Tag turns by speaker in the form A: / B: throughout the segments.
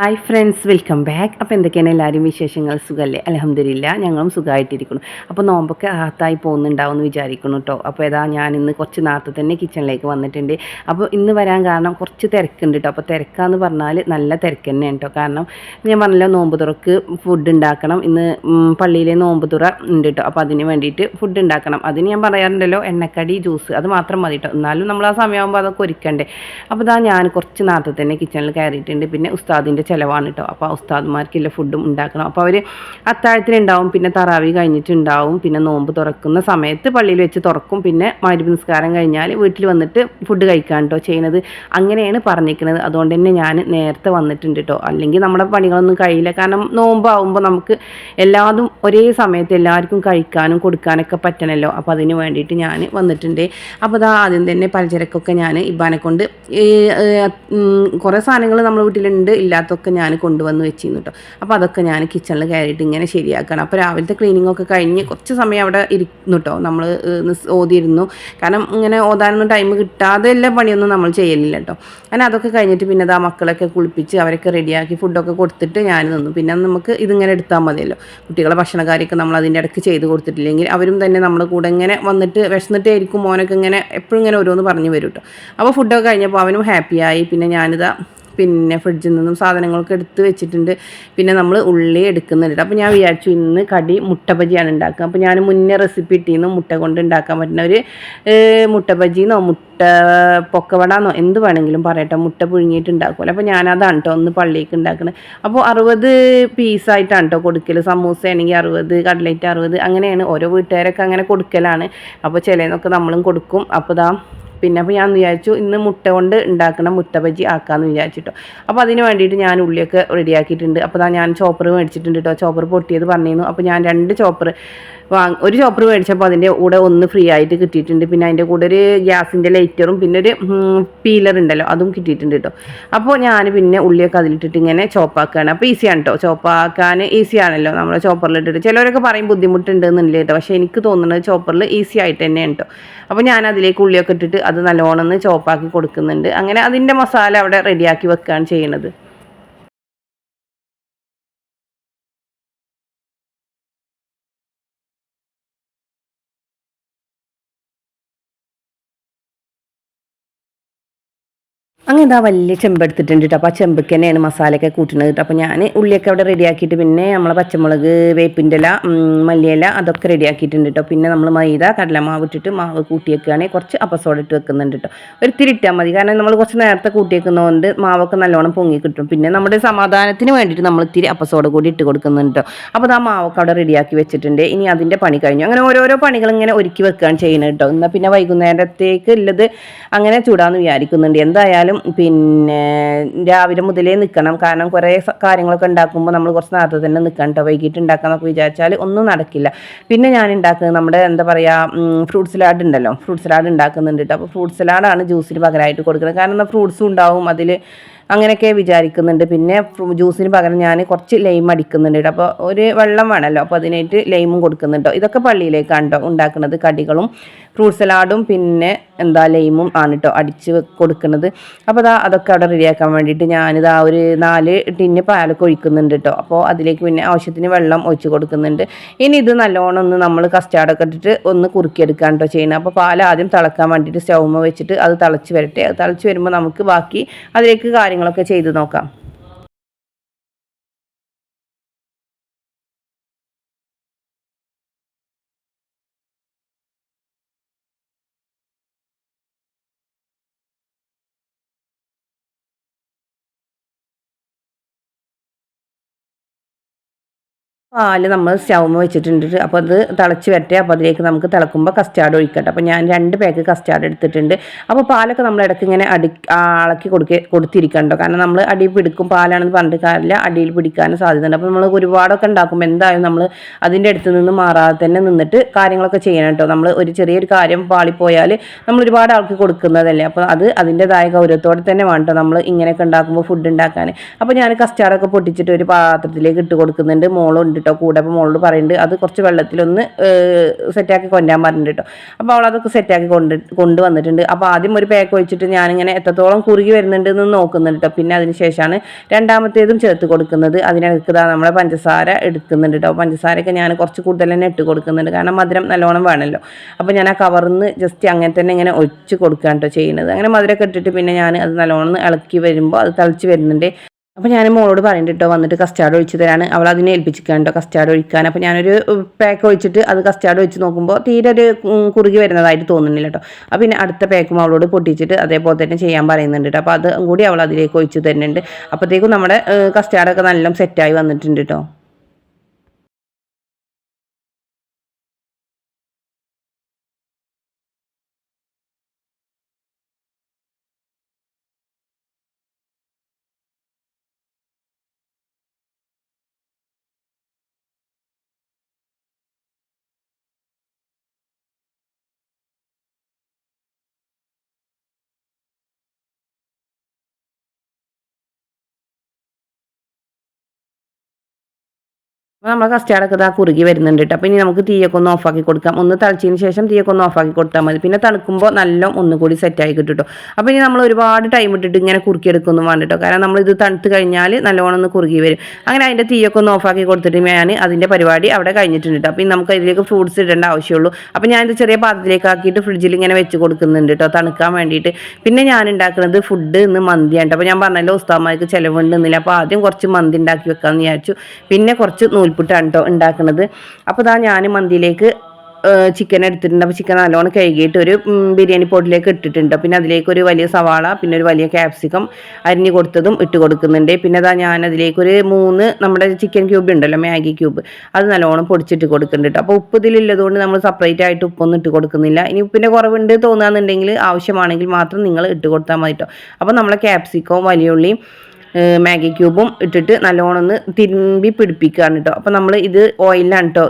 A: Hi friends welcome back അപ്പോൾ എന്തൊക്കെയാണ് എല്ലാവരും വിശേഷങ്ങൾ? സുഖമല്ലേ അലഹമ്മദില്ല ഞങ്ങളും സുഖമായിട്ടിരിക്കുന്നു. അപ്പോൾ നോമ്പൊക്കെ ആത്തായി പോകുന്നുണ്ടാവുമെന്ന് വിചാരിക്കുന്നു കേട്ടോ അപ്പോൾ ഏതാ ഞാൻ ഇന്ന് കുറച്ച് നേരത്തെ തന്നെ കിച്ചണിലേക്ക് വന്നിട്ടുണ്ട്. അപ്പോൾ ഇന്ന് വരാൻ കാരണം കുറച്ച് തിരക്കുണ്ട് കേട്ടോ അപ്പോൾ തിരക്കാന്ന് പറഞ്ഞാൽ നല്ല തിരക്ക് തന്നെയാണ് കേട്ടോ കാരണം ഞാൻ പറഞ്ഞല്ലോ നോമ്പ് തുറക്ക് ഫുഡ് ഉണ്ടാക്കണം. ഇന്ന് പള്ളിയിലെ നോമ്പ് തുറ ഉണ്ട് കേട്ടോ അപ്പോൾ അതിന് വേണ്ടിയിട്ട് ഫുഡ് ഉണ്ടാക്കണം. അതിന് ഞാൻ പറയാറുണ്ടല്ലോ എണ്ണക്കടി ജ്യൂസ് അത് മാത്രം മതി കേട്ടോ എന്നാലും നമ്മൾ ആ സമയമാകുമ്പോൾ അതൊക്കെ ഒരുക്കണ്ടേ. അപ്പോൾ ഇതാ ഞാൻ കുറച്ച് നേരത്തെ തന്നെ കിച്ചണിൽ കയറിയിട്ടുണ്ട്. പിന്നെ ഉസ്താദിന്റെ ചിലവാണ് കേട്ടോ അപ്പോൾ ഉസ്താദ്മാർക്കില്ല ഫുഡും ഉണ്ടാക്കണം. അപ്പോൾ അവർ അത്താഴത്തിനുണ്ടാവും പിന്നെ തറാവി കഴിഞ്ഞിട്ടുണ്ടാവും പിന്നെ നോമ്പ് തുറക്കുന്ന സമയത്ത് പള്ളിയിൽ വെച്ച് തുറക്കും പിന്നെ മാരി നിസ്കാരം കഴിഞ്ഞാൽ വീട്ടിൽ വന്നിട്ട് ഫുഡ് കഴിക്കാൻ കേട്ടോ ചെയ്യുന്നത് അങ്ങനെയാണ് പറഞ്ഞിരിക്കുന്നത് അതുകൊണ്ട് തന്നെ ഞാൻ നേരത്തെ വന്നിട്ടുണ്ട് കേട്ടോ അല്ലെങ്കിൽ നമ്മുടെ പണികളൊന്നും കഴിയില്ല. കാരണം നോമ്പാവുമ്പോൾ നമുക്ക് എല്ലാതും ഒരേ സമയത്ത് എല്ലാവർക്കും കഴിക്കാനും കൊടുക്കാനൊക്കെ പറ്റണമല്ലോ അപ്പോൾ അതിന് വേണ്ടിയിട്ട് ഞാൻ വന്നിട്ടുണ്ട്. അപ്പോൾ അതാ ആദ്യം തന്നെ പലചരക്കൊക്കെ ഞാൻ ഇബാനെ കൊണ്ട് കുറേ സാധനങ്ങൾ നമ്മുടെ വീട്ടിലുണ്ട്. ഇല്ലാത്തൊക്കെ ഞാൻ കൊണ്ടുവന്ന് വെച്ചിരുന്നു കേട്ടോ. അപ്പോൾ അതൊക്കെ ഞാൻ കിച്ചണിൽ കയറിയിട്ട് ഇങ്ങനെ ശരിയാക്കണം. അപ്പോൾ രാവിലത്തെ ക്ലീനിങ് ഒക്കെ കഴിഞ്ഞ് കുറച്ച് സമയം അവിടെ ഇരുന്നു കേട്ടോ. നമ്മൾ ഓതിയിരുന്നു. കാരണം ഇങ്ങനെ ഓതാനൊന്നും ടൈം കിട്ടാതെ എല്ലാ പണിയൊന്നും നമ്മൾ ചെയ്യലില്ല കേട്ടോ. അങ്ങനെ അതൊക്കെ കഴിഞ്ഞിട്ട് പിന്നെ ആ മക്കളൊക്കെ കുളിപ്പിച്ച് അവരൊക്കെ റെഡിയാക്കി ഫുഡൊക്കെ കൊടുത്തിട്ട് ഞാൻ നിന്നു. പിന്നെ നമുക്ക് ഇതിങ്ങനെ എടുത്താൽ മതിയല്ലോ. കുട്ടികളെ ഭക്ഷണകാര്യമൊക്കെ നമ്മൾ അതിന്റെ ഇടയ്ക്ക് ചെയ്ത് കൊടുത്തിട്ടില്ലെങ്കിൽ അവരും തന്നെ നമ്മുടെ കൂടെ ഇങ്ങനെ വന്നിട്ട് വിശന്നിട്ടായിരിക്കും മോനൊക്കെ ഇങ്ങനെ എപ്പോഴും ഇങ്ങനെ ഓരോന്ന് പറഞ്ഞു വരും കേട്ടോ. അപ്പോൾ ഫുഡൊക്കെ കഴിഞ്ഞപ്പോൾ അവനും ഹാപ്പിയായി പിന്നെ ഞാനിതാ പിന്നെ ഫ്രിഡ്ജിൽ നിന്നും സാധനങ്ങളൊക്കെ എടുത്ത് വെച്ചിട്ടുണ്ട്. പിന്നെ നമ്മൾ ഉള്ളി എടുക്കുന്നുണ്ട് അപ്പോൾ ഞാൻ വിചാരിച്ചു ഇന്ന് കടി മുട്ട ബജിയാണ് ഉണ്ടാക്കുക. അപ്പോൾ ഞാൻ മുന്നേ റെസിപ്പി ഇട്ടിന്ന് മുട്ട കൊണ്ട് ഉണ്ടാക്കാൻ പറ്റുന്ന ഒരു മുട്ടബജിന്നോ മുട്ട പൊക്കവട പൊക്കവടാന്നോ എന്ത് വേണമെങ്കിലും പറയട്ടെ. മുട്ട പുഴുങ്ങിയിട്ട് ഉണ്ടാക്കുമല്ലോ. അപ്പോൾ ഞാനതാണ് കേട്ടോ ഒന്ന് പള്ളിക്ക് ഉണ്ടാക്കുന്നത് അപ്പോൾ അറുപത് പീസായിട്ടാണ് കേട്ടോ കൊടുക്കൽ സമൂസ ആണെങ്കിൽ അറുപത് കട്ലേറ്റ് അറുപത് അങ്ങനെയാണ് ഓരോ വീട്ടുകാരൊക്കെ അങ്ങനെ കൊടുക്കലാണ്. അപ്പോൾ ചിലതൊക്കെ നമ്മളും കൊടുക്കും. അപ്പോൾ ദാ പിന്നെ അപ്പോൾ ഞാൻ വിചാരിച്ചു ഇന്ന് മുട്ട കൊണ്ട് ഉണ്ടാക്കണ മുട്ട ബജി ആക്കാമെന്ന് വിചാരിച്ചിട്ടോ. അപ്പോൾ അതിന് വേണ്ടിയിട്ട് ഞാൻ ഉള്ളിയൊക്കെ റെഡിയാക്കിയിട്ടുണ്ട് അപ്പോൾ ഞാൻ ചോപ്പർ മേടിച്ചിട്ടുണ്ട് കേട്ടോ ചോപ്പർ പൊട്ടിയത് പറഞ്ഞിരുന്നു. അപ്പോൾ ഞാൻ രണ്ട് ചോപ്പർ വാങ്ങ ഒരു ചോപ്പർ മേടിച്ചപ്പോൾ അതിന്റെ കൂടെ ഒന്ന് ഫ്രീ ആയിട്ട് കിട്ടിയിട്ടുണ്ട്. പിന്നെ അതിന്റെ കൂടെ ഒരു ഗ്യാസിന്റെ ലൈറ്ററും പിന്നെ ഒരു പീലർ ഉണ്ടല്ലോ അതും കിട്ടിയിട്ടുണ്ട് കേട്ടോ അപ്പോൾ ഞാൻ പിന്നെ ഉള്ളിയൊക്കെ അതിലിട്ടിട്ട് ഇങ്ങനെ ചോപ്പാക്കുകയാണ് അപ്പോൾ ഈസിയാണ് കേട്ടോ ചോപ്പാക്കാൻ ഈസി ആണല്ലോ നമ്മൾ ചോപ്പറിലിട്ടിട്ട് ചിലവരൊക്കെ പറയും ബുദ്ധിമുട്ടുണ്ട് എന്നുണ്ട് കേട്ടോ. പക്ഷേ എനിക്ക് തോന്നുന്നത് ചോപ്പറിൽ ഈസി ആയിട്ട് തന്നെയാണ് കേട്ടോ അപ്പോൾ ഞാൻ അതിലേക്ക് ഉള്ളിയൊക്കെ ഇട്ടിട്ട് അത് നല്ലോണം ഒന്ന് ചോപ്പാക്കി കൊടുക്കുന്നുണ്ട്. അങ്ങനെ അതിന്റെ മസാല അവിടെ റെഡിയാക്കി വെക്കുകയാണ് ചെയ്യുന്നത് ഇതാ വലിയ ചെമ്പെടുത്തിട്ടുണ്ട് കേട്ടോ അപ്പോൾ ആ ചെമ്പക്ക് തന്നെയാണ് മസാലയൊക്കെ കൂട്ടുന്നത് കേട്ടോ അപ്പോൾ ഞാൻ ഉള്ളിയൊക്കെ അവിടെ റെഡിയാക്കിയിട്ട് പിന്നെ നമ്മളെ പച്ചമുളക് വേപ്പിന്റെ ഇല മല്ലിയില അതൊക്കെ റെഡിയാക്കിയിട്ടുണ്ട് കേട്ടോ പിന്നെ നമ്മൾ മൈദ കടലമാവ് ഇട്ടിട്ട് മാവ് കൂട്ടി വെക്കുകയാണെങ്കിൽ കുറച്ച് അപ്പസോട ഇട്ട് വെക്കുന്നുണ്ട് കേട്ടോ ഒരു തിരിട്ടാൽ മതി. കാരണം നമ്മൾ കുറച്ച് നേരത്തെ കൂട്ടി വെക്കുന്നതുകൊണ്ട് മാവൊക്കെ നല്ലോണം പൊങ്ങി കിട്ടും. പിന്നെ നമ്മുടെ സമാധാനത്തിന് വേണ്ടിയിട്ട് നമ്മൾ ഇത്തിരി അപ്പസോട കൂടി ഇട്ട് കൊടുക്കുന്നുണ്ട് കേട്ടോ അപ്പോൾ ആ മാവൊക്കെ അവിടെ റെഡിയാക്കി വെച്ചിട്ടുണ്ട്. ഇനി അതിന്റെ പണി കഴിഞ്ഞു. അങ്ങനെ ഓരോരോ പണികൾ ഇങ്ങനെ ഒരുക്കി വെക്കുകയാണ് ചെയ്യുന്നത് കേട്ടോ എന്നാൽ പിന്നെ വൈകുന്നേരത്തേക്ക് ഉള്ളത് അങ്ങനെ ചൂടാന്ന് വിചാരിക്കുന്നുണ്ട്. എന്തായാലും പിന്നെ രാവിലെ മുതലേ നിൽക്കണം കാരണം കുറേ കാര്യങ്ങളൊക്കെ ഉണ്ടാക്കുമ്പോൾ നമ്മൾ കുറച്ച് നേരത്തെ തന്നെ നിൽക്കണം കേട്ടോ വൈകിട്ട് ഉണ്ടാക്കാമെന്നൊക്കെ വിചാരിച്ചാൽ ഒന്നും നടക്കില്ല. പിന്നെ ഞാൻ ഉണ്ടാക്കുന്നത് നമ്മുടെ എന്താ പറയുക ഫ്രൂട്ട് സലാഡ് ഉണ്ടല്ലോ. ഫ്രൂട്ട് സലാഡ് ഉണ്ടാക്കുന്നുണ്ട് കേട്ടോ അപ്പോൾ ഫ്രൂട്ട് സലാഡാണ് ജ്യൂസിന് പകരമായിട്ട് കൊടുക്കുന്നത്. കാരണം ഫ്രൂട്ട്സും ഉണ്ടാവും അതിൽ അങ്ങനെയൊക്കെ വിചാരിക്കുന്നുണ്ട്. പിന്നെ ജ്യൂസിന് പകരം ഞാൻ കുറച്ച് ലൈം അടിക്കുന്നുണ്ട് കേട്ടോ അപ്പോൾ ഒരു വെള്ളം വേണമല്ലോ അപ്പോൾ അതിനായിട്ട് ലൈമും കൊടുക്കുന്നുണ്ടോ ഇതൊക്കെ പള്ളിയിലേക്കാണ് കേട്ടോ ഉണ്ടാക്കുന്നത് കടികളും ഫ്രൂട്ട് സലാഡും പിന്നെ എന്താ ലൈമും ആണ് കേട്ടോ അടിച്ച് കൊടുക്കുന്നത്. അപ്പോൾ അതാ അതൊക്കെ അവിടെ റെഡിയാക്കാൻ വേണ്ടിയിട്ട് ഞാനിതാ ഒരു നാല് ടിന്ന് പാലൊക്കെ ഒഴിക്കുന്നുണ്ട് കേട്ടോ അപ്പോൾ അതിലേക്ക് പിന്നെ ആവശ്യത്തിന് വെള്ളം ഒഴിച്ച് കൊടുക്കുന്നുണ്ട്. ഇനി ഇത് നല്ലോണം ഒന്ന് നമ്മൾ കസ്റ്റാർഡൊക്കെ ഇട്ടിട്ട് ഒന്ന് കുറുക്കിയെടുക്കാൻ കേട്ടോ ചെയ്യുന്നത്. അപ്പോൾ പാൽ ആദ്യം തിളക്കാൻ വേണ്ടിയിട്ട് സ്റ്റൗമ വെച്ചിട്ട് അത് തിളച്ച് വരട്ടെ. അത് തിളച്ച് വരുമ്പോൾ നമുക്ക് ബാക്കി അതിലേക്ക് കാര്യങ്ങളൊക്കെ ചെയ്ത് നോക്കാം. പാൽ നമ്മൾ സ്റ്റൗമ വെച്ചിട്ടുണ്ട്. അപ്പോൾ അത് തിളച്ച് വരട്ടെ. അപ്പോൾ അതിലേക്ക് നമുക്ക് തിളക്കുമ്പോൾ കസ്റ്റാർഡ് ഒഴിക്കട്ടെ. അപ്പോൾ ഞാൻ രണ്ട് പാക്ക് കസ്റ്റാർഡ് എടുത്തിട്ടുണ്ട്. അപ്പോൾ പാലൊക്കെ നമ്മൾ ഇടയ്ക്ക് ഇങ്ങനെ അടി അളക്കി കൊടുക്ക കൊടുത്തിരിക്കണ്ടോ? കാരണം നമ്മൾ അടി പിടിക്കും. പാലാണെന്ന് പറഞ്ഞിട്ട് കാര്യമില്ല. അടിയിൽ പിടിക്കാനും സാധ്യതയുണ്ട്. അപ്പോൾ നമ്മൾ ഒരുപാടൊക്കെ ഉണ്ടാക്കുമ്പോൾ എന്തായാലും നമ്മൾ അതിന്റെ അടുത്ത് നിന്ന് മാറാതെ തന്നെ നിന്നിട്ട് കാര്യങ്ങളൊക്കെ ചെയ്യണം കേട്ടോ. നമ്മൾ ഒരു ചെറിയൊരു കാര്യം പാളിപ്പോയാൽ നമ്മൾ ഒരുപാട് ആൾക്ക് കൊടുക്കുന്നതല്ലേ. അപ്പോൾ അത് അതിന്റെതായ ഗൗരവത്തോടെ തന്നെ വേണ്ടോ നമ്മൾ ഇങ്ങനെയൊക്കെ ഉണ്ടാക്കുമ്പോൾ ഫുഡ് ഉണ്ടാക്കാൻ അപ്പോൾ ഞാൻ കസ്റ്റാർഡൊക്കെ പൊട്ടിച്ചിട്ട് ഒരു പാത്രത്തിലേക്ക് ഇട്ട് കൊടുക്കുന്നുണ്ട്. മോളുണ്ട് കൂടെ. അപ്പോൾ മോളോട് പറയുന്നുണ്ട് അത് കുറച്ച് വെള്ളത്തിലൊന്ന് സെറ്റാക്കി കൊണ്ടാൻ പറഞ്ഞിട്ട് കേട്ടോ. അപ്പോൾ അവൾ അതൊക്കെ സെറ്റാക്കി കൊണ്ട് കൊണ്ടുവന്നിട്ടുണ്ട് അപ്പോൾ ആദ്യം ഒരു പാക്ക് ഒഴിച്ചിട്ട് ഞാനിങ്ങനെ എത്രത്തോളം കുറുകി വരുന്നുണ്ട് എന്ന് നോക്കുന്നുണ്ട് കേട്ടോ. പിന്നെ അതിന് ശേഷമാണ് രണ്ടാമത്തേതും ചേർത്ത് കൊടുക്കുന്നത്. അതിനകത്ത് നമ്മളെ പഞ്ചസാര എടുക്കുന്നുണ്ട് കേട്ടോ. പഞ്ചസാരയൊക്കെ ഞാൻ കുറച്ച് കൂടുതൽ തന്നെ ഇട്ട് കൊടുക്കുന്നുണ്ട്. കാരണം മധുരം നല്ലോണം വേണമല്ലോ. അപ്പോൾ ഞാൻ ആ കവറിന്ന് ജസ്റ്റ് അങ്ങനെ തന്നെ ഇങ്ങനെ ഒഴിച്ച് കൊടുക്കുകയാണ് കേട്ടോ ചെയ്യുന്നത്. അങ്ങനെ മധുരമൊക്കെ ഇട്ടിട്ട് പിന്നെ ഞാൻ അത് നല്ലോണം ഇളക്കി വരുമ്പോൾ അത് തിളച്ച് വരുന്നുണ്ട്. അപ്പോൾ ഞാൻ മോളോട് പറയുന്നുണ്ട് കേട്ടോ വന്നിട്ട് കസ്റ്റാർഡ് ഒഴിച്ച് തരാൻ അവൾ അതിനെ ഏൽപ്പിച്ചിരിക്കുകയാണ് കേട്ടോ കസ്റ്റാർഡ് ഒഴിക്കാൻ. അപ്പോൾ ഞാനൊരു പാക്ക് ഒഴിച്ചിട്ട് അത് കസ്റ്റാർഡ് ഒഴിച്ച് നോക്കുമ്പോൾ തീരെ ഒരു കുറുകി വരുന്നതായിട്ട് തോന്നുന്നില്ല കേട്ടോ അപ്പോൾ പിന്നെ അടുത്ത പാക്കും അവളോട് പൊട്ടിച്ചിട്ട് അതേപോലെ തന്നെ ചെയ്യാൻ പറയുന്നുണ്ട് കേട്ടോ അപ്പോൾ അതും കൂടി അവൾ അതിലേക്ക് ഒഴിച്ച് തരുന്നുണ്ട്. അപ്പോഴത്തേക്കും നമ്മുടെ കസ്റ്റാർഡൊക്കെ നല്ല സെറ്റായി വന്നിട്ടുണ്ട് കേട്ടോ അപ്പോൾ കസ്റ്റാർഡ് കസ്റ്റാർഡൊക്കെ ഇതാ കുറുകി വരുന്നുണ്ട് കേട്ടോ അപ്പോൾ ഇനി നമുക്ക് തീയൊക്കെ ഒന്ന് ഓഫാക്കി കൊടുക്കാം. ഒന്ന് തളിച്ചതിന് ശേഷം തീയൊക്കെ ഒന്ന് ഓഫാക്കി കൊടുത്താൽ മതി. പിന്നെ തണുക്കുമ്പോൾ നല്ല ഒന്നുകൂടി സെറ്റായി കിട്ടും കേട്ടോ അപ്പോൾ ഇനി നമ്മൾ ഒരുപാട് ടൈം ഇട്ടിട്ട് ഇങ്ങനെ കുറുക്കിയെടുക്കൊന്നും വേണ്ട കേട്ടോ കാരണം നമ്മൾ ഇത് തണുത്ത് കഴിഞ്ഞാൽ നല്ലോണം ഒന്ന് കുറുകി വരും. അങ്ങനെ അതിന്റെ തീയൊക്കെ ഒന്ന് ഓഫാക്കി കൊടുത്തിട്ട് ഞാൻ അതിന്റെ പരിപാടി അവിടെ കഴിഞ്ഞിട്ടുണ്ട് കേട്ടോ അപ്പോൾ നമുക്ക് ഇതിലേക്ക് ഫ്രൂട്ട്സ് ഇടേണ്ട ആവശ്യമുള്ളൂ. അപ്പോൾ ഞാനിത് ചെറിയ പാത്രത്തിലേക്ക് ആക്കിയിട്ട് ഫ്രിഡ്ജിൽ ഇങ്ങനെ വെച്ച് കൊടുക്കുന്നുണ്ട് കേട്ടോ തണുക്കാൻ വേണ്ടിയിട്ട്. പിന്നെ ഞാൻ ഉണ്ടാക്കുന്നത് ഫുഡ് ഇന്ന് മന്തിയാണ് കേട്ടോ അപ്പോൾ ഞാൻ പറഞ്ഞല്ലോ ഉസ്താമാർക്ക് ചിലവുണ്ടെന്നില്ല. അപ്പോൾ ആദ്യം കുറച്ച് മന്തി ഉണ്ടാക്കി വെക്കാമെന്ന് വിചാരിച്ചു. പിന്നെ കുറച്ച് നൂൽപുട്ടാണ് കേട്ടോ ഉണ്ടാക്കുന്നത്. അപ്പോൾ ഇതാ ഞാൻ മന്തിയിലേക്ക് ചിക്കൻ എടുത്തിട്ടുണ്ട്. അപ്പോൾ ചിക്കൻ നല്ലോണം കഴുകിയിട്ട് ഒരു ബിരിയാണി പോട്ടിലേക്ക് ഇട്ടിട്ടുണ്ട്. പിന്നെ അതിലേക്ക് ഒരു വലിയ സവാള പിന്നെ ഒരു വലിയ ക്യാപ്സിക്കം അരിഞ്ഞു കൊടുത്തതും ഇട്ട് കൊടുക്കുന്നുണ്ട്. പിന്നെ അതാ ഞാൻ അതിലേക്ക് ഒരു മൂന്ന് നമ്മുടെ ചിക്കൻ ക്യൂബ് ഉണ്ടല്ലോ മാഗി ക്യൂബ് അത് നല്ലോണം പൊടിച്ചിട്ട് കൊടുക്കുന്നുണ്ട് അപ്പോൾ ഉപ്പ് ഇതിലുള്ളതുകൊണ്ട് നമ്മൾ സെപ്പറേറ്റ് ആയിട്ട് ഉപ്പൊന്നും ഇട്ട് കൊടുക്കുന്നില്ല. ഇനി ഉപ്പിന്റെ കുറവുണ്ട് തോന്നുകയെന്നുണ്ടെങ്കിൽ ആവശ്യമാണെങ്കിൽ മാത്രം നിങ്ങൾ ഇട്ട് കൊടുത്താൽ മതി കേട്ടോ അപ്പോൾ നമ്മളെ ക്യാപ്സിക്കവും വലിയ ഉള്ളിയും മാഗി ക്യൂബും ഇട്ടിട്ട് നല്ലോണം ഒന്ന് തിരുമ്പി പിടിപ്പിക്കുകയാണ് കേട്ടോ. അപ്പോൾ നമ്മൾ ഇത് ഓയിലാണ് കേട്ടോ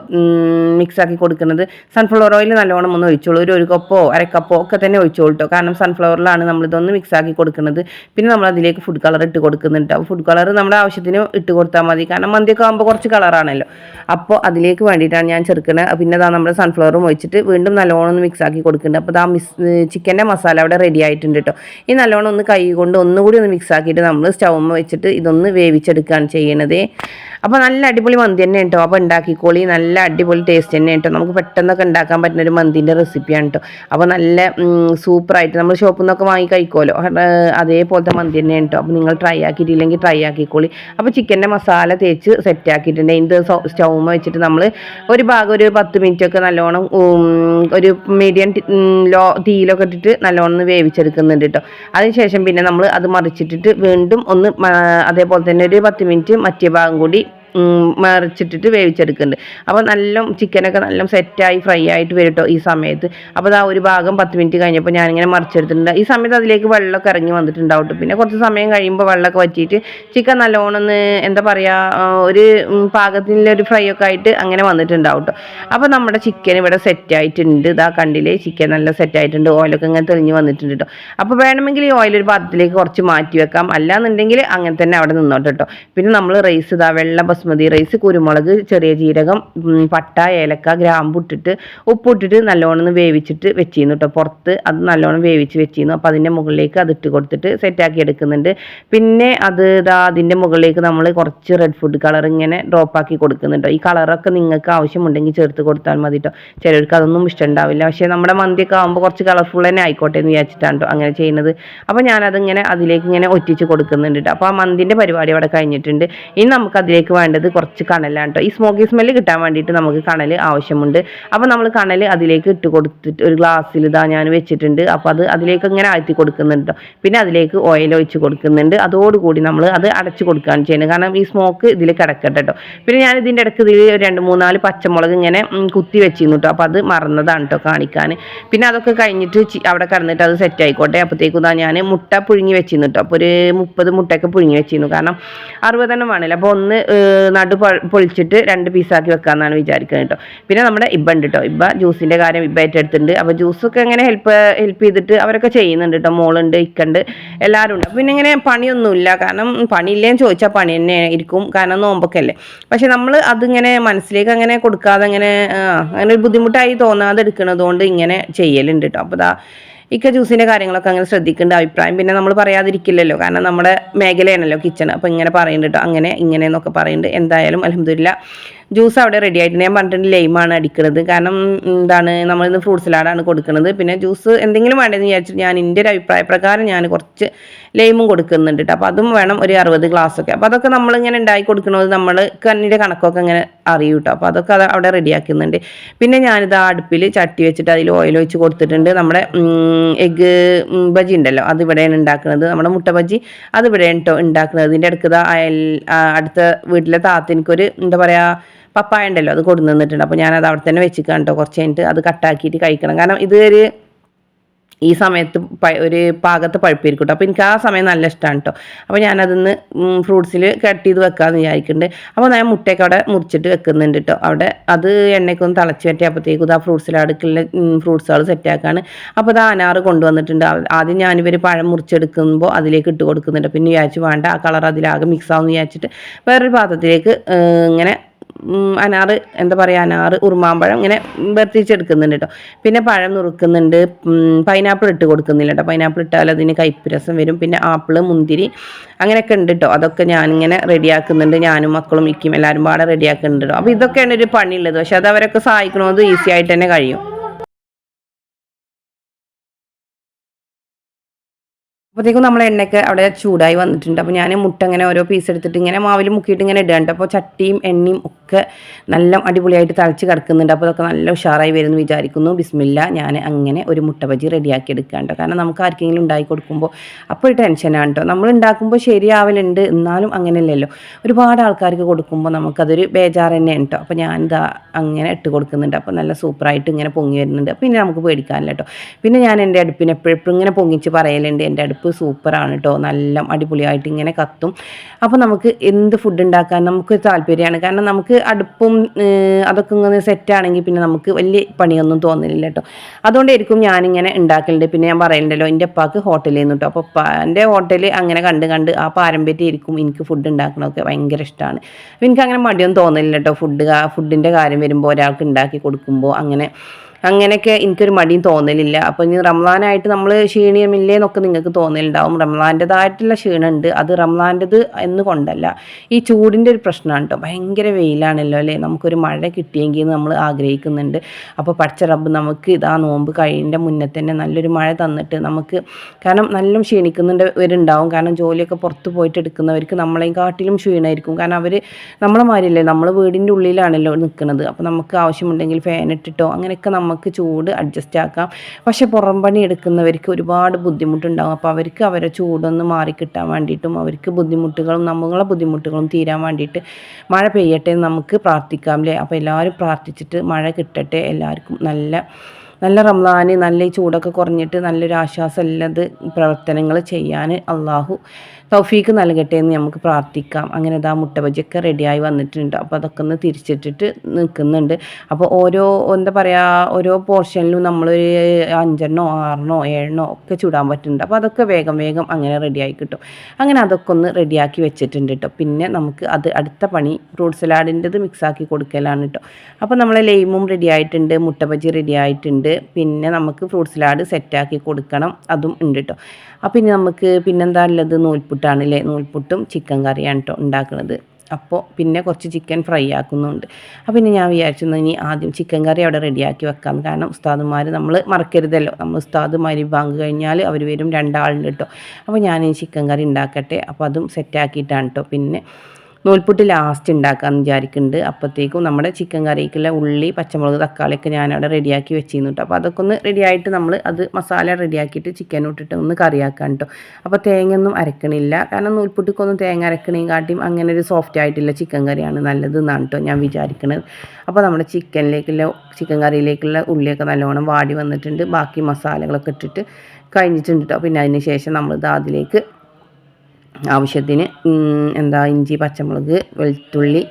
A: മിക്സാക്കി കൊടുക്കുന്നത്. സൺഫ്ലവർ ഓയിൽ നല്ലോണം ഒന്ന് ഒഴിച്ചോളൂ. ഒരു ഒരു കപ്പോ അരക്കപ്പോ ഒക്കെ തന്നെ ഒഴിച്ചോളൂ കേട്ടോ. കാരണം സൺഫ്ലവറിലാണ് നമ്മളിതൊന്ന് മിക്സാക്കി കൊടുക്കുന്നത്. പിന്നെ നമ്മൾ അതിലേക്ക് ഫുഡ് കളർ ഇട്ട് കൊടുക്കുന്നുണ്ട്. അപ്പോൾ ഫുഡ് കളർ നമ്മുടെ ആവശ്യത്തിന് ഇട്ട് കൊടുത്താൽ മതി. കാരണം മന്തിയൊക്കെ ആകുമ്പോൾ കുറച്ച് കളറാണല്ലോ അപ്പോൾ അതിലേക്ക് വേണ്ടിയിട്ടാണ് ഞാൻ ചെറുക്കണത് പിന്നെ അതാ നമ്മുടെ സൺഫ്ലവറും ഒഴിച്ചിട്ട് വീണ്ടും നല്ലോണം ഒന്ന് മിക്സാക്കി കൊടുക്കുന്നുണ്ട്. അപ്പോൾ ആ മിസ് ചിക്കന്റെ മസാല അവിടെ റെഡി ആയിട്ടുണ്ട് കേട്ടോ. ഈ നല്ലോണം ഒന്ന് കൈ കൊണ്ട് ഒന്നുകൂടി ഒന്ന് മിക്സ് ആക്കിയിട്ട് നമ്മൾ വെച്ചിട്ട് ഇതൊന്ന് വേവിച്ചെടുക്കുകയാണ് ചെയ്യണത്. അപ്പോൾ നല്ല അടിപൊളി മന്തി തന്നെ കേട്ടോ അപ്പോൾ ഉണ്ടാക്കിക്കോളി. നല്ല അടിപൊളി ടേസ്റ്റ് തന്നെ കേട്ടോ നമുക്ക് പെട്ടെന്നൊക്കെ ഉണ്ടാക്കാൻ പറ്റുന്ന ഒരു മന്തിന്റെ റെസിപ്പിയാണ് കേട്ടോ അപ്പോൾ നല്ല സൂപ്പറായിട്ട് നമ്മൾ ഷോപ്പിൽ നിന്നൊക്കെ വാങ്ങി കഴിക്കുമല്ലോ അതേപോലത്തെ മന്തി തന്നെയാണ് കേട്ടോ അപ്പോൾ നിങ്ങൾ ട്രൈ ആക്കിയിട്ടില്ലെങ്കിൽ ട്രൈ ആക്കിക്കോളി. അപ്പോൾ ചിക്കന്റെ മസാല തേച്ച് സെറ്റ് ആക്കിയിട്ടുണ്ട്. ഇത് സ്റ്റൗമ വെച്ചിട്ട് നമ്മൾ ഒരു ഭാഗം ഒരു പത്ത് മിനിറ്റ് ഒക്കെ നല്ലോണം ഒരു മീഡിയം ലോ തീയിലൊക്കെ ഇട്ടിട്ട് നല്ലോണം വേവിച്ചെടുക്കുന്നുണ്ട് കേട്ടോ അതിനുശേഷം പിന്നെ നമ്മൾ അത് മറിച്ചിട്ടിട്ട് വീണ്ടും ഒന്ന് അതേപോലെ തന്നെ ഒരു പത്ത് മിനിറ്റ് മറ്റേ ഭാഗം കൂടി മറിച്ചിട്ടിട്ട് വേവിച്ചെടുക്കുന്നുണ്ട്. അപ്പോൾ നല്ല ചിക്കനൊക്കെ നല്ല സെറ്റായി ഫ്രൈ ആയിട്ട് വരും കേട്ടോ ഈ സമയത്ത്. അപ്പോൾ ആ ഒരു ഭാഗം പത്ത് മിനിറ്റ് കഴിഞ്ഞപ്പോൾ ഞാനിങ്ങനെ മറിച്ചെടുത്തിട്ടുണ്ട്. ഈ സമയത്ത് അതിലേക്ക് വെള്ളമൊക്കെ ഇറങ്ങി വന്നിട്ടുണ്ടാവും ട്ടോ. പിന്നെ കുറച്ച് സമയം കഴിയുമ്പോൾ വെള്ളമൊക്കെ വറ്റിയിട്ട് ചിക്കൻ നല്ലോണം ഒന്ന് എന്താ പറയുക ഒരു പാകത്തിനൊരു ഫ്രൈ ഒക്കെ ആയിട്ട് അങ്ങനെ വന്നിട്ടുണ്ടാവും കേട്ടോ അപ്പോൾ നമ്മുടെ ചിക്കൻ ഇവിടെ സെറ്റ് ആയിട്ടുണ്ട്. ഇതാ കണ്ടില്ലേ ചിക്കൻ നല്ല സെറ്റ് ആയിട്ടുണ്ട്. ഓയിലൊക്കെ ഇങ്ങനെ തെളിഞ്ഞ് വന്നിട്ടുണ്ട് കേട്ടോ അപ്പോൾ വേണമെങ്കിൽ ഈ ഓയിൽ ഒരു പാത്രത്തിലേക്ക് കുറച്ച് മാറ്റി വെക്കാം. അല്ലാന്നുണ്ടെങ്കിൽ അങ്ങനെ തന്നെ അവിടെ നിന്നോട്ടെ കേട്ടോ പിന്നെ നമ്മൾ റൈസ് ഇതാ വെള്ള ബസ്മതി റൈസ് കുരുമുളക് ചെറിയ ജീരകം പട്ട ഏലക്ക ഗ്രാമ്പു ഇട്ടിട്ട് ഉപ്പിട്ടിട്ട് നല്ലോണം വേവിച്ചിട്ട് വെച്ചിരുന്നു കേട്ടോ പുറത്ത് അത് നല്ലോണം വേവിച്ച് വെച്ചിരുന്നു. അപ്പോൾ അതിന്റെ മുകളിലേക്ക് അത് ഇട്ട് കൊടുത്തിട്ട് സെറ്റാക്കി എടുക്കുന്നുണ്ട്. പിന്നെ അത് ഇതാ അതിന്റെ മുകളിലേക്ക് നമ്മൾ കുറച്ച് റെഡ് ഫുഡ് കളർ ഇങ്ങനെ ഡ്രോപ്പ് ആക്കി കൊടുക്കുന്നുണ്ട് ഈ കളറൊക്കെ നിങ്ങൾക്ക് ആവശ്യമുണ്ടെങ്കിൽ ചേർത്ത് കൊടുത്താൽ മതി കേട്ടോ ചിലർക്ക് അതൊന്നും ഇഷ്ടമുണ്ടാവില്ല. പക്ഷേ നമ്മുടെ മന്തിയൊക്കെ ആകുമ്പോൾ കുറച്ച് കളർഫുൾ തന്നെ ആയിക്കോട്ടെ എന്ന് വിചാരിച്ചിട്ടാണ് കേട്ടോ അങ്ങനെ ചെയ്യുന്നത്. അപ്പോൾ ഞാനതിങ്ങനെ അതിലേക്ക് ഇങ്ങനെ ഒറ്റിച്ച് കൊടുക്കുന്നുണ്ട് കേട്ടോ അപ്പോൾ ആ മന്തിന്റെ പരിപാടി അവിടെ കഴിഞ്ഞിട്ടുണ്ട്. ഇനി നമുക്ക് അതിലേക്ക് വേണ്ടത് കുറച്ച് കണലാണ് കേട്ടോ ഈ സ്മോക്കി സ്മെല്ല് കിട്ടാൻ വേണ്ടിയിട്ട് നമുക്ക് കണൽ ആവശ്യമുണ്ട്. അപ്പോൾ നമ്മൾ കണൽ അതിലേക്ക് ഇട്ട് കൊടുത്തിട്ട് ഒരു ഗ്ലാസ്സിൽ ഇതാ ഞാൻ വെച്ചിട്ടുണ്ട്. അപ്പോൾ അത് അതിലേക്ക് ഇങ്ങനെ ആഴ്ത്തി കൊടുക്കുന്നുണ്ട്. പിന്നെ അതിലേക്ക് ഓയിൽ ഒഴിച്ച് കൊടുക്കുന്നുണ്ട്. അതോടുകൂടി നമ്മൾ അത് അടച്ചു കൊടുക്കുകയാണ് ചെയ്യുന്നത്. കാരണം ഈ സ്മോക്ക് ഇതിൽ കിടക്കട്ടെ കേട്ടോ പിന്നെ ഞാൻ ഇതിന്റെ ഇടയ്ക്ക് ഇതിൽ രണ്ട് മൂന്നാൽ പച്ചമുളക് ഇങ്ങനെ കുത്തി വെച്ചിരുന്നു കേട്ടോ അപ്പോൾ അത് മറന്നതാണ് കേട്ടോ കാണിക്കാൻ. പിന്നെ അതൊക്കെ കഴിഞ്ഞിട്ട് അവിടെ കിടന്നിട്ട് അത് സെറ്റ് ആയിക്കോട്ടെ. അപ്പോഴത്തേക്കും ഇതാ ഞാൻ മുട്ട പുഴുങ്ങി വെച്ചിരുന്നു കേട്ടോ അപ്പോൾ ഒരു മുപ്പത് മുട്ടയൊക്കെ പുഴുങ്ങി വെച്ചിരുന്നു. കാരണം അറുപതെണ്ണം വേണമല്ലോ അപ്പോൾ ഒന്ന് നടു പൊളിച്ചിട്ട് രണ്ട് പീസാക്കി വെക്കാമെന്നാണ് വിചാരിക്കുന്നത് കേട്ടോ പിന്നെ നമ്മുടെ ഇബ്ബ ഉണ്ട് കേട്ടോ ഇബ്ബ ജ്യൂസിന്റെ കാര്യം ഇബ്ബ ഏറ്റെടുത്തിട്ടുണ്ട്. അപ്പോൾ ജ്യൂസൊക്കെ ഇങ്ങനെ ഹെൽപ്പ് ഹെൽപ്പ് ചെയ്തിട്ട് അവരൊക്കെ ചെയ്യുന്നുണ്ട് കേട്ടോ മോളുണ്ട് ഇക്കുണ്ട് എല്ലാവരും ഉണ്ട്. പിന്നെ ഇങ്ങനെ പണിയൊന്നുമില്ല. കാരണം പണിയില്ലേന്ന് ചോദിച്ചാൽ പണി തന്നെ ഇരിക്കും കാരണം നോമ്പൊക്കെ അല്ലേ പക്ഷെ നമ്മൾ അതിങ്ങനെ മനസ്സിലേക്ക് അങ്ങനെ കൊടുക്കാതെ അങ്ങനെ അങ്ങനെ ഒരു ബുദ്ധിമുട്ടായി തോന്നാതെ എടുക്കുന്നത് കൊണ്ട് ഇങ്ങനെ ചെയ്യലുണ്ട് കേട്ടോ അപ്പോൾ ദാ ഇക്ക ജ്യൂസിന്റെ കാര്യങ്ങളൊക്കെ അങ്ങനെ ശ്രദ്ധിക്കേണ്ട അഭിപ്രായം. പിന്നെ നമ്മൾ പറയാതിരിക്കില്ലല്ലോ കാരണം നമ്മുടെ മേഖലയാണല്ലോ കിച്ചൺ അപ്പോൾ ഇങ്ങനെ പറയുന്നുണ്ട് കേട്ടോ അങ്ങനെ ഇങ്ങനെ എന്നൊക്കെ പറയുന്നുണ്ട്. എന്തായാലും അലഹമില്ല ജ്യൂസ് അവിടെ റെഡി ആയിട്ടുണ്ട്. ഞാൻ പറഞ്ഞിട്ടുണ്ട് ലൈമാണ് അടിക്കുന്നത് കാരണം എന്താണ് നമ്മൾ നമ്മളിന്ന് ഫ്രൂട്ട് സലാഡാണ് കൊടുക്കുന്നത് പിന്നെ ജ്യൂസ് എന്തെങ്കിലും വേണ്ടതെന്ന് വിചാരിച്ചിട്ട് ഞാൻ എന്റെ ഒരു അഭിപ്രായ പ്രകാരം ഞാൻ കുറച്ച് ലൈമും കൊടുക്കുന്നുണ്ട് കേട്ടോ അപ്പോൾ അതും വേണം ഒരു അറുപത് ഗ്ലാസ് ഒക്കെ. അപ്പോൾ അതൊക്കെ നമ്മളിങ്ങനെ ഉണ്ടാക്കി കൊടുക്കുന്നത് നമ്മൾ കണ്ണിന്റെ കണക്കൊക്കെ ഇങ്ങനെ അറിയൂ കേട്ടോ അപ്പോൾ അതൊക്കെ അത് അവിടെ റെഡിയാക്കുന്നുണ്ട് പിന്നെ ഞാനിത് അടുപ്പിൽ ചട്ടി വെച്ചിട്ട് അതിൽ ഓയിൽ ഒഴിച്ച് കൊടുത്തിട്ടുണ്ട്. നമ്മുടെ എഗ്ഗ് ബജി ഉണ്ടല്ലോ അത് ഇവിടെയാണ് ഉണ്ടാക്കുന്നത് നമ്മുടെ മുട്ട ബജി അത് ഇവിടെയാണ് കേട്ടോ ഉണ്ടാക്കുന്നത് ഇതിന്റെ അടുക്കത അടുത്ത വീട്ടിലെ താത്ത എനിക്കൊരു എന്താ പറയുക പപ്പായ ഉണ്ടല്ലോ അത് കൊടുന്നു തന്നിട്ടുണ്ട് അപ്പോൾ ഞാനത് അവിടെ തന്നെ വെച്ചിക്കാൻ കേട്ടോ കുറച്ച് കഴിഞ്ഞിട്ട് അത് കട്ടാക്കിയിട്ട് കഴിക്കണം. കാരണം ഇത് ഒരു ഈ സമയത്ത് ഒരു പാകത്ത് പഴുപ്പിരിക്കും കേട്ടോ അപ്പോൾ എനിക്ക് ആ സമയം നല്ല ഇഷ്ടമാണ് കേട്ടോ അപ്പോൾ ഞാനതിന്ന് ഫ്രൂട്ട്സിൽ കട്ട് ചെയ്ത് വെക്കാമെന്ന് വിചാരിക്കുന്നുണ്ട് അപ്പോൾ ഞാൻ മുട്ടയൊക്കെ അവിടെ മുറിച്ചിട്ട് വെക്കുന്നുണ്ട് കേട്ടോ അവിടെ അത് എണ്ണയ്ക്ക് ഒന്ന് തിളച്ച് പറ്റിയപ്പോഴത്തേക്കും ഇത് ആ ഫ്രൂട്ട്സിൽ അടുക്കുള്ള ഫ്രൂട്ട്സുകൾ സെറ്റാക്കാണ് അപ്പോൾ ഇത് അനാറ് കൊണ്ടുവന്നിട്ടുണ്ട്. ആദ്യം ഞാനിവർ പഴം മുറിച്ചെടുക്കുമ്പോൾ അതിലേക്ക് ഇട്ട് കൊടുക്കുന്നുണ്ട്. പിന്നെ വിചാരിച്ച് വേണ്ട ആ കളർ അതിലാകെ മിക്സ് ആവുമെന്ന് വിചാരിച്ചിട്ട് വേറൊരു പാത്രത്തിലേക്ക് ഇങ്ങനെ അനാറ് എന്താ പറയുക അനാറ് ഉറുമാമ്പഴം ഇങ്ങനെ വെർത്തിച്ചെടുക്കുന്നുണ്ട് കേട്ടോ പിന്നെ പഴം നുറുക്കുന്നുണ്ട് പൈനാപ്പിൾ ഇട്ട് കൊടുക്കുന്നില്ല കേട്ടോ പൈനാപ്പിൾ ഇട്ടാൽ അതിന് കയ്പ്പ് രസം വരും. പിന്നെ ആപ്പിൾ മുന്തിരി അങ്ങനെയൊക്കെ ഉണ്ട് കേട്ടോ അതൊക്കെ ഞാനിങ്ങനെ റെഡിയാക്കുന്നുണ്ട്. ഞാനും മക്കളും മിക്കും എല്ലാവരും പാടെ റെഡിയാക്കുന്നുണ്ട് കേട്ടോ അപ്പോൾ ഇതൊക്കെയാണ് ഒരു പണിയുള്ളത്. പക്ഷെ അത് അവരൊക്കെ സഹായിക്കണമെന്ന് ഈസി ആയിട്ട് തന്നെ കഴിയും. അപ്പോഴത്തേക്കും നമ്മൾ എണ്ണയ്ക്ക് അവിടെ ചൂടായി വന്നിട്ടുണ്ട്. അപ്പോൾ ഞാൻ മുട്ട ഇങ്ങനെ ഓരോ പീസ് എടുത്തിട്ട് ഇങ്ങനെ മാവിൽ മുക്കിയിട്ട് ഇങ്ങനെ ഇടേണ്ട അപ്പോൾ ചട്ടിയും എണ്ണയും ഒക്കെ നല്ല അടിപൊളിയായിട്ട് തളിച്ച് കിടക്കുന്നുണ്ട്. അപ്പോൾ അതൊക്കെ നല്ല ഉഷാറായി വരുമെന്ന് വിചാരിക്കുന്നു. ബിസ്മില്ല ഞാൻ അങ്ങനെ ഒരു മുട്ട ബജി റെഡിയാക്കി എടുക്കാണ്ട് കാരണം നമുക്ക് ആർക്കെങ്കിലും ഉണ്ടാക്കി കൊടുക്കുമ്പോൾ അപ്പോൾ ഒരു ടെൻഷനാണ് കേട്ടോ. നമ്മൾ ഉണ്ടാക്കുമ്പോൾ ശരിയാവലുണ്ട്. എന്നാലും അങ്ങനെയല്ലല്ലോ. ഒരുപാട് ആൾക്കാർക്ക് കൊടുക്കുമ്പോൾ നമുക്കതൊരു ബേജാറ് തന്നെയാണ് കേട്ടോ. അപ്പോൾ ഞാനിതാ അങ്ങനെ ഇട്ട് കൊടുക്കുന്നുണ്ട്. അപ്പോൾ നല്ല സൂപ്പറായിട്ട് ഇങ്ങനെ പൊങ്ങി വരുന്നുണ്ട്. പിന്നെ നമുക്ക് പേടിക്കാനില്ല കേട്ടോ. പിന്നെ ഞാൻ എന്റെ അടുപ്പിനെ എപ്പോഴെപ്പോഴും ഇങ്ങനെ പൊങ്ങിച്ച് പറയലുണ്ട്. എന്റെ അടുപ്പ് സൂപ്പറാണ് കേട്ടോ നല്ല അടിപൊളിയായിട്ട് ഇങ്ങനെ കത്തും. അപ്പോൾ നമുക്ക് എന്ത് ഫുഡ് ഉണ്ടാക്കാൻ നമുക്ക് താല്പര്യമാണ്. കാരണം നമുക്ക് അടുപ്പും അതൊക്കെ ഇങ്ങനെ സെറ്റാണെങ്കിൽ പിന്നെ നമുക്ക് വലിയ പണിയൊന്നും തോന്നുന്നില്ല കേട്ടോ അതുകൊണ്ടായിരിക്കും ഞാനിങ്ങനെ ഉണ്ടാക്കലുണ്ട് പിന്നെ ഞാൻ പറയലുണ്ടല്ലോ എന്റെ അപ്പാക്ക് ഹോട്ടലിൽ നിന്ന് കേട്ടോ അപ്പോൾ എന്റെ ഹോട്ടൽ അങ്ങനെ കണ്ട് കണ്ട് ആ പാരമ്പര്യം ഇരിക്കും എനിക്ക് ഫുഡ് ഉണ്ടാക്കണമൊക്കെ ഭയങ്കര ഇഷ്ടമാണ് എനിക്ക് അങ്ങനെ മടിയൊന്നും തോന്നില്ല കേട്ടോ ഫുഡ് ഫുഡിന്റെ കാര്യം വരുമ്പോൾ ഒരാൾക്ക് ഉണ്ടാക്കി കൊടുക്കുമ്പോൾ അങ്ങനെ അങ്ങനെയൊക്കെ എനിക്കൊരു മടിയും തോന്നലില്ല. അപ്പോൾ ഇനി റംലാനായിട്ട് നമ്മൾ ക്ഷീണിയമില്ലേ എന്നൊക്കെ നിങ്ങൾക്ക് തോന്നലുണ്ടാവും. റംലാന്റെതായിട്ടുള്ള ക്ഷീണമുണ്ട് അത് റംലാന്റെത് എന്ന് കൊണ്ടല്ല. ഈ ചൂടിന്റെ ഒരു പ്രശ്നമാണ് കേട്ടോ ഭയങ്കര വെയിലാണല്ലോ അല്ലേ? നമുക്കൊരു മഴ കിട്ടിയെങ്കിൽ നമ്മൾ ആഗ്രഹിക്കുന്നുണ്ട്. അപ്പോൾ പഠിച്ച റബ്ബ് നമുക്ക് ഇതാ നോമ്പ് കഴിയുന്നതിന്റെ മുന്നേ തന്നെ നല്ലൊരു മഴ തന്നിട്ട് നമുക്ക് കാരണം നല്ല ക്ഷീണിക്കുന്നവരുണ്ടാവും കാരണം ജോലിയൊക്കെ പുറത്ത് പോയിട്ട് എടുക്കുന്നവർക്ക് നമ്മളെയും കാട്ടിലും ക്ഷീണമായിരിക്കും കാരണം അവർ നമ്മളെ മാതിരിയല്ലേ? നമ്മൾ വീടിന്റെ ഉള്ളിലാണല്ലോ നിൽക്കുന്നത് അപ്പോൾ നമുക്ക് ആവശ്യമുണ്ടെങ്കിൽ ഫാൻ ഇട്ടിട്ടോ അങ്ങനെയൊക്കെ നമുക്ക് ചൂട് അഡ്ജസ്റ്റ് ആക്കാം. പക്ഷെ പുറം പണി എടുക്കുന്നവർക്ക് ഒരുപാട് ബുദ്ധിമുട്ടുണ്ടാകും അപ്പോൾ അവർക്ക് അവരെ ചൂടൊന്ന് മാറിക്കിട്ടാൻ വേണ്ടിയിട്ടും അവർക്ക് ബുദ്ധിമുട്ടുകളും നമ്മളെ ബുദ്ധിമുട്ടുകളും തീരാൻ വേണ്ടിയിട്ട് മഴ പെയ്യട്ടെ നമുക്ക് പ്രാർത്ഥിക്കാം അല്ലേ? അപ്പോൾ എല്ലാവരും പ്രാർത്ഥിച്ചിട്ട് മഴ കിട്ടട്ടെ. എല്ലാവർക്കും നല്ല നല്ല റംസാന് നല്ല ഈ ചൂടൊക്കെ കുറഞ്ഞിട്ട് നല്ലൊരു ആശ്വാസം ഉള്ളത് പ്രവർത്തനങ്ങൾ ചെയ്യാൻ അള്ളാഹു തൗഫീക്ക് നൽകട്ടെ എന്ന് നമുക്ക് പ്രാർത്ഥിക്കാം. അങ്ങനെ ഇതാ മുട്ട ബജിയൊക്കെ റെഡിയായി വന്നിട്ടുണ്ട്. അപ്പോൾ അതൊക്കെ ഒന്ന് തിരിച്ചിട്ടിട്ട് നിൽക്കുന്നുണ്ട്. അപ്പോൾ ഓരോ എന്താ പറയുക ഓരോ പോർഷനിലും നമ്മളൊരു അഞ്ചെണ്ണോ ആറെണ്ണോ ഏഴെണ്ണോ ഒക്കെ ചൂടാൻ പറ്റുന്നുണ്ട്. അപ്പോൾ അതൊക്കെ വേഗം വേഗം അങ്ങനെ റെഡിയായി കിട്ടും. അങ്ങനെ അതൊക്കെ ഒന്ന് റെഡിയാക്കി വെച്ചിട്ടുണ്ട് കേട്ടോ. പിന്നെ നമുക്ക് അത് അടുത്ത പണി ഫ്രൂട്ട് സലാഡിന്റെത് മിക്സാക്കി കൊടുക്കലാണ് കേട്ടോ. അപ്പോൾ നമ്മളെ ലൈമും റെഡി ആയിട്ടുണ്ട് മുട്ട ബജി റെഡി ആയിട്ടുണ്ട് പിന്നെ നമുക്ക് ഫ്രൂട്ട് സലാഡ് സെറ്റാക്കി കൊടുക്കണം. അതും ഉണ്ട് കേട്ടോ അപ്പോൾ ഇനി നമുക്ക് പിന്നെന്താ ഉള്ളത്? നൂൽപുട്ടാണ് അല്ലേ നൂൽപുട്ടും ചിക്കൻ കറിയാണ് കേട്ടോ ഉണ്ടാക്കുന്നത് അപ്പോൾ പിന്നെ കുറച്ച് ചിക്കൻ ഫ്രൈ ആക്കുന്നുണ്ട്. അപ്പോൾ പിന്നെ ഞാൻ വിചാരിച്ചു ഇനി ആദ്യം ചിക്കൻ കറി അവിടെ റെഡിയാക്കി വെക്കാം. കാരണം ഉസ്താദുമാർ നമ്മൾ മറക്കരുതല്ലോ. നമ്മൾ ഉസ്താദുമാർ വാങ്ങി കഴിഞ്ഞാൽ അവർ വരും രണ്ടാളുണ്ട് കേട്ടോ അപ്പോൾ ഞാൻ ഈ ചിക്കൻ കറി ഉണ്ടാക്കട്ടെ. അപ്പോൾ അതും സെറ്റാക്കിയിട്ടാണ് കേട്ടോ പിന്നെ നൂൽപുട്ട് ലാസ്റ്റ് ഉണ്ടാക്കാമെന്ന് വിചാരിക്കുന്നുണ്ട് അപ്പോഴത്തേക്കും നമ്മുടെ ചിക്കൻ കറിക്കുള്ള ഉള്ളി പച്ചമുളക് തക്കാളിയൊക്കെ ഞാനവിടെ റെഡിയാക്കി വെച്ചിരുന്നു കേട്ടോ അപ്പോൾ അതൊക്കെ ഒന്ന് റെഡിയായിട്ട് നമ്മൾ അത് മസാല റെഡിയാക്കിയിട്ട് ചിക്കൻ ഇട്ടിട്ട് ഒന്ന് കറിയാക്കാൻ കേട്ടോ അപ്പോൾ തേങ്ങയൊന്നും അരക്കണില്ല. കാരണം നൂൽപുട്ടിക്കൊന്നും തേങ്ങ അരക്കണേയും കാട്ടിയും അങ്ങനെ ഒരു സോഫ്റ്റ് ആയിട്ടുള്ള ചിക്കൻ കറിയാണ് നല്ലത് എന്നാണ് കേട്ടോ ഞാൻ വിചാരിക്കുന്നത് അപ്പോൾ നമ്മുടെ ചിക്കനിലേക്കുള്ള ചിക്കൻ കറിയിലേക്കുള്ള ഉള്ളിയൊക്കെ നല്ലോണം വാടി വന്നിട്ടുണ്ട്. ബാക്കി മസാലകളൊക്കെ ഇട്ടിട്ട് കഴിഞ്ഞിട്ടുണ്ട് കേട്ടോ പിന്നെ അതിന് ശേഷം നമ്മളിത് അതിലേക്ക് ആവശ്യത്തിന് എന്താ ഇഞ്ചി പച്ചമുളക് വെളുത്തുള്ളി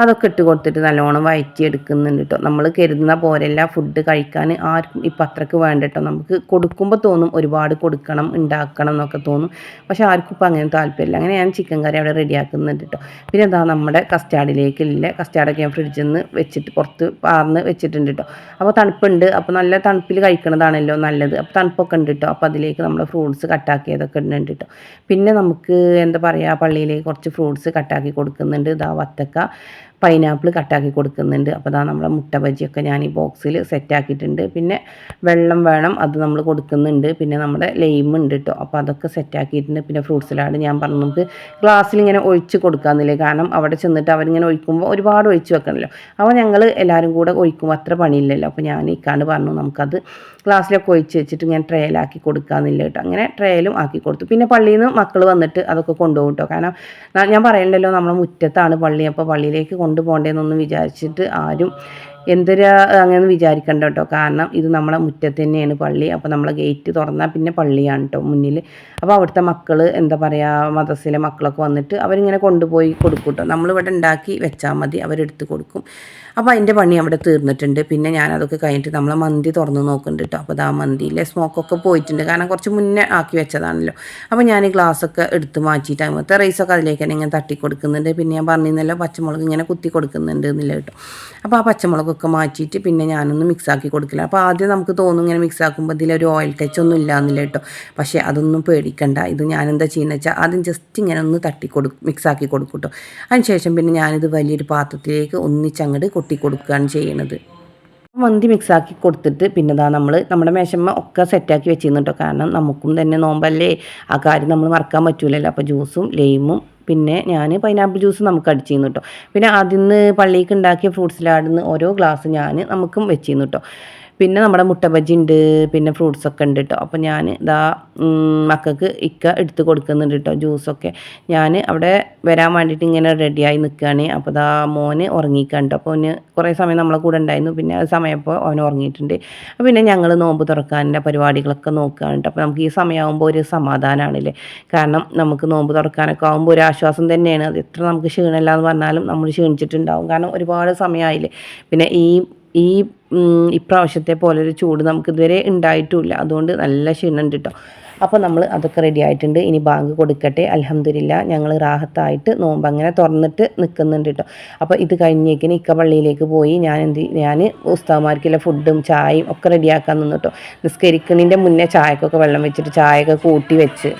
A: അതൊക്കെ ഇട്ട് കൊടുത്തിട്ട് നല്ലോണം വയറ്റി എടുക്കുന്നുണ്ട് കേട്ടോ നമ്മൾ കരുതുന്ന പോലെയല്ല ഫുഡ് കഴിക്കാൻ ആർക്കും ഇപ്പം അത്രയ്ക്ക് വേണ്ട കേട്ടോ നമുക്ക് കൊടുക്കുമ്പോൾ തോന്നും ഒരുപാട് കൊടുക്കണം ഉണ്ടാക്കണം എന്നൊക്കെ തോന്നും. പക്ഷേ ആർക്കും ഇപ്പം അങ്ങനെ താല്പര്യമില്ല അങ്ങനെ ഞാൻ ചിക്കൻ കറി അവിടെ റെഡിയാക്കുന്നുണ്ട് കേട്ടോ പിന്നെ എന്താ നമ്മുടെ കസ്റ്റാർഡിലേക്കില്ല കസ്റ്റാർഡൊക്കെ ഞാൻ ഫ്രിഡ്ജിൽ നിന്ന് വെച്ചിട്ട് പുറത്ത് പാർന്ന് വെച്ചിട്ടുണ്ട് കേട്ടോ അപ്പോൾ തണുപ്പുണ്ട്. അപ്പോൾ നല്ല തണുപ്പിൽ കഴിക്കണതാണല്ലോ നല്ലത്. അപ്പോൾ തണുപ്പൊക്കെ ഉണ്ട് കേട്ടോ അപ്പോൾ അതിലേക്ക് നമ്മൾ ഫ്രൂട്ട്സ് കട്ടാക്കിയതൊക്കെ ഇടുന്നുണ്ട് കേട്ടോ പിന്നെ നമുക്ക് എന്താ പറയുക പള്ളിയിലേക്ക് കുറച്ച് ഫ്രൂട്ട്സ് കട്ടാക്കി കൊടുക്കുന്നുണ്ട്. ഇതാ വത്തക്ക. പൈനാപ്പിൾ കട്ടാക്കി കൊടുക്കുന്നുണ്ട്. അപ്പോൾ അതാ നമ്മുടെ മുട്ട ബജിയൊക്കെ ഞാൻ ഈ ബോക്സിൽ സെറ്റാക്കിയിട്ടുണ്ട് പിന്നെ വെള്ളം വേണം അത് നമ്മൾ കൊടുക്കുന്നുണ്ട്. പിന്നെ നമ്മുടെ ലൈം ഉണ്ട് കേട്ടോ അപ്പോൾ അതൊക്കെ സെറ്റാക്കിയിട്ടുണ്ട് പിന്നെ ഫ്രൂട്ട് സലാഡ് ഞാൻ പറഞ്ഞു നമുക്ക് ഗ്ലാസ്സിൽ ഇങ്ങനെ ഒഴിച്ച് കൊടുക്കാമെന്നില്ലേ കാരണം അവിടെ ചെന്നിട്ട് അവരിങ്ങനെ ഒഴിക്കുമ്പോൾ ഒരുപാട് ഒഴിച്ച് വെക്കണമല്ലോ അപ്പോൾ ഞങ്ങൾ എല്ലാവരും കൂടെ ഒഴിക്കുമ്പോൾ അത്ര പണിയില്ലല്ലോ. അപ്പോൾ ഞാൻ ഇക്കാണ്ട് പറഞ്ഞു നമുക്കത് ഗ്ലാസ്സിലൊക്കെ ഒഴിച്ച് വെച്ചിട്ട് ഞാൻ ട്രയലാക്കി കൊടുക്കാമെന്നില്ല കേട്ടോ അങ്ങനെ ട്രയലും ആക്കി കൊടുത്തു. പിന്നെ പള്ളിയിൽ നിന്ന് മക്കൾ വന്നിട്ട് അതൊക്കെ കൊണ്ടുപോകും കേട്ടോ കാരണം ഞാൻ പറയണ്ടല്ലോ നമ്മളെ മുറ്റത്താണ് പള്ളി. അപ്പോൾ പള്ളിയിലേക്ക് കൊണ്ടുപോകേണ്ടതെന്നൊന്നും വിചാരിച്ചിട്ട് ആരും എന്തൊരു അങ്ങനെയൊന്നും വിചാരിക്കണ്ട കേട്ടോ. കാരണം ഇത് നമ്മളെ മുറ്റത്ത് തന്നെയാണ് പള്ളി. അപ്പോൾ നമ്മളെ ഗേറ്റ് തുറന്നാൽ പിന്നെ പള്ളിയാണ് കേട്ടോ മുന്നിൽ. അപ്പോൾ അവിടുത്തെ മക്കൾ എന്താ പറയുക മദ്രസയിലെ മക്കളൊക്കെ വന്നിട്ട് അവരിങ്ങനെ കൊണ്ടുപോയി കൊടുക്കും കേട്ടോ. നമ്മളിവിടെ ഉണ്ടാക്കി വെച്ചാൽ മതി അവരെടുത്ത് കൊടുക്കും. അപ്പോൾ അതിന്റെ പണി അവിടെ തീർന്നിട്ടുണ്ട്. പിന്നെ ഞാനതൊക്കെ കഴിഞ്ഞിട്ട് നമ്മളെ മന്തി തുറന്ന് നോക്കുന്നുണ്ട് കേട്ടോ അപ്പോൾ ആ മന്തിയിലെ സ്മോക്കൊക്കെ പോയിട്ടുണ്ട്. കാരണം കുറച്ച് മുന്നേ ആക്കി വെച്ചതാണല്ലോ. അപ്പോൾ ഞാൻ ഈ ഗ്ലാസ്സൊക്കെ എടുത്ത് മാറ്റിയിട്ട് അങ്ങനത്തെ റൈസൊക്കെ അതിലേക്ക് തന്നെ ഇങ്ങനെ തട്ടി കൊടുക്കുന്നുണ്ട് പിന്നെ ഞാൻ പറഞ്ഞിരുന്നല്ലോ പച്ചമുളക് ഇങ്ങനെ കുത്തി കൊടുക്കുന്നുണ്ട് എന്നില്ല കേട്ടോ അപ്പോൾ ആ പച്ചമുളകൊക്കെ മാറ്റിയിട്ട് പിന്നെ ഞാനൊന്ന് മിക്സാക്കി കൊടുക്കില്ല. അപ്പോൾ ആദ്യം നമുക്ക് തോന്നും ഇങ്ങനെ മിക്സ് ആക്കുമ്പോൾ ഇതിലൊരു ഓയിൽ ടച്ച് ഒന്നും ഇല്ല എന്നില്ല കേട്ടോ പക്ഷേ അതൊന്നും പേടിക്കണ്ട. ഇത് ഞാനെന്താ ചെയ്യുന്നത് വെച്ചാൽ ആദ്യം ജസ്റ്റ് ഇങ്ങനെ ഒന്ന് തട്ടി കൊടു മിക്സാക്കി കൊടുക്കും കേട്ടോ അതിനുശേഷം പിന്നെ ഞാനിത് വലിയൊരു പാത്രത്തിലേക്ക് ഒന്നിച്ചങ്ങട് കൊട്ടി കൊടുക്കുകയാണ് ചെയ്യണത്. മന്തി മിക്സാക്കി കൊടുത്തിട്ട് പിന്നെ ഇതാ നമ്മൾ നമ്മുടെ മേശമ്മ ഒക്കെ സെറ്റാക്കി വെച്ചിരുന്നു കേട്ടോ കാരണം നമുക്കും തന്നെ നോമ്പല്ലേ. ആ കാര്യം നമ്മൾ മറക്കാൻ പറ്റൂലല്ലോ. അപ്പോൾ ജ്യൂസും ലൈമും പിന്നെ ഞാൻ പൈനാപ്പിൾ ജ്യൂസ് നമുക്ക് അടിച്ചിരുന്നു കേട്ടോ പിന്നെ അതിന്ന് പള്ളിക്ക് ഉണ്ടാക്കിയ സലാഡിന്ന് ഓരോ ഗ്ലാസ് ഞാൻ നമുക്കും വെച്ചിരുന്നു കേട്ടോ പിന്നെ നമ്മുടെ മുട്ട ബജ്ജി ഉണ്ട് പിന്നെ ഫ്രൂട്ട്സ് ഒക്കെ ഉണ്ട് കേട്ടോ അപ്പോൾ ഞാൻ ഇതാ മക്കൾക്ക് ഇക്ക എടുത്ത് കൊടുക്കുന്നുണ്ട് കേട്ടോ ജ്യൂസൊക്കെ ഞാൻ അവിടെ വരാൻ വേണ്ടിയിട്ട് ഇങ്ങനെ റെഡിയായി നിൽക്കുകയാണ് അപ്പോൾ ഇതാ മോന് ഉറങ്ങിക്കണ്ടോ അപ്പോൾ അവന് കുറേ സമയം നമ്മളെ കൂടെ ഉണ്ടായിരുന്നു. പിന്നെ അത് സമയപ്പോൾ അവൻ ഉറങ്ങിയിട്ടുണ്ട്. അപ്പോൾ പിന്നെ ഞങ്ങൾ നോമ്പ് തുറക്കാനുള്ള പരിപാടികളൊക്കെ നോക്കുകയാണ് കേട്ടോ അപ്പോൾ നമുക്ക് ഈ സമയമാകുമ്പോൾ ഒരു സമാധാനമാണല്ലേ കാരണം നമുക്ക് നോമ്പ് തുറക്കാനൊക്കെ ആകുമ്പോൾ ഒരു ആശ്വാസം തന്നെയാണ്. അത് എത്ര നമുക്ക് ക്ഷീണമില്ല എന്ന് പറഞ്ഞാലും നമ്മൾ ക്ഷീണിച്ചിട്ടുണ്ടാവും. കാരണം ഒരുപാട് സമയമായില്ലേ? പിന്നെ ഈ ഈ ഇപ്രാവശ്യത്തെ പോലെ ഒരു ചൂട് നമുക്ക് ഇതുവരെ ഉണ്ടായിട്ടുമില്ല അതുകൊണ്ട് നല്ല ക്ഷീണമുണ്ട് കേട്ടോ അപ്പോൾ നമ്മൾ അതൊക്കെ റെഡി ആയിട്ടുണ്ട്. ഇനി ബാങ്ക് കൊടുക്കട്ടെ. അലഹമില്ല ഞങ്ങൾ റാഹത്തായിട്ട് നോമ്പ് അങ്ങനെ തുറന്നിട്ട് നിൽക്കുന്നുണ്ട് കേട്ടോ അപ്പോൾ ഇത് കഴിഞ്ഞേക്കിന് ഇക്ക പള്ളിയിലേക്ക് പോയി ഞാൻ എന്ത് ഞാൻ ഉസ്താവന്മാർക്കുള്ള ഫുഡും ചായയും ഒക്കെ റെഡിയാക്കാൻ നിന്നു കേട്ടോ നിസ്കരിക്കുന്നതിന്റെ മുന്നേ ചായക്കൊക്കെ വെള്ളം വെച്ചിട്ട് ചായയൊക്കെ കൂട്ടി വെച്ച്.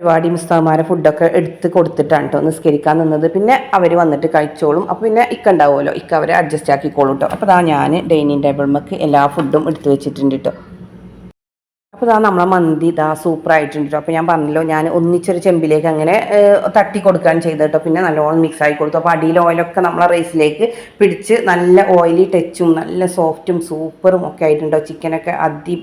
A: പരിപാടി മുസ്താമാരെ ഫുഡൊക്കെ എടുത്ത് കൊടുത്തിട്ടാണ് കേട്ടോ നിസ്കരിക്കാൻ നിന്നത്. പിന്നെ അവർ വന്നിട്ട് കഴിച്ചോളും. അപ്പോൾ പിന്നെ ഇക്ക ഉണ്ടാവുമല്ലോ. ഇക്ക അവരെ അഡ്ജസ്റ്റ് ആക്കിക്കോളും കേട്ടോ അപ്പോൾ അതാ ഞാൻ ഡൈനിങ് ടേബിൾമേക്ക് എല്ലാ ഫുഡും എടുത്ത് വെച്ചിട്ടുണ്ട് കേട്ടോ അപ്പോൾ ഇതാ നമ്മളെ മന്തി ഇതാ സൂപ്പർ ആയിട്ടുണ്ട് അപ്പോൾ ഞാൻ പറഞ്ഞല്ലോ ഞാൻ ഒന്നിച്ചൊരു ചെമ്പിലേക്ക് അങ്ങനെ തട്ടി കൊടുക്കുകയാണ് ചെയ്തത് കേട്ടോ പിന്നെ നല്ലോണം മിക്സ് ആയി കൊടുത്തു. അപ്പോൾ അടിയിൽ ഓയിലൊക്കെ നമ്മളെ റൈസിലേക്ക് പിടിച്ച് നല്ല ഓയിലി ടച്ചും നല്ല സോഫ്റ്റും സൂപ്പറും ഒക്കെ ആയിട്ടുണ്ടോ ചിക്കനൊക്കെ അതി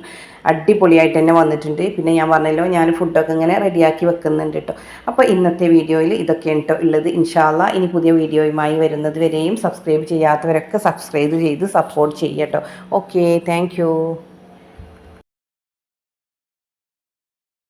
A: അടിപൊളിയായിട്ട് തന്നെ വന്നിട്ടുണ്ട്. പിന്നെ ഞാൻ പറഞ്ഞല്ലോ ഞാൻ ഫുഡൊക്കെ ഇങ്ങനെ റെഡിയാക്കി വെക്കുന്നുണ്ട് കേട്ടോ അപ്പോൾ ഇന്നത്തെ വീഡിയോയിൽ ഇതൊക്കെയാണ് കേട്ടോ ഉള്ളത്. ഇൻഷാല്ല ഇനി പുതിയ വീഡിയോയുമായി വരുന്നത് വരെയും സബ്സ്ക്രൈബ് ചെയ്യാത്തവരൊക്കെ സബ്സ്ക്രൈബ് ചെയ്ത് സപ്പോർട്ട് ചെയ്യാം കേട്ടോ ഓക്കെ താങ്ക്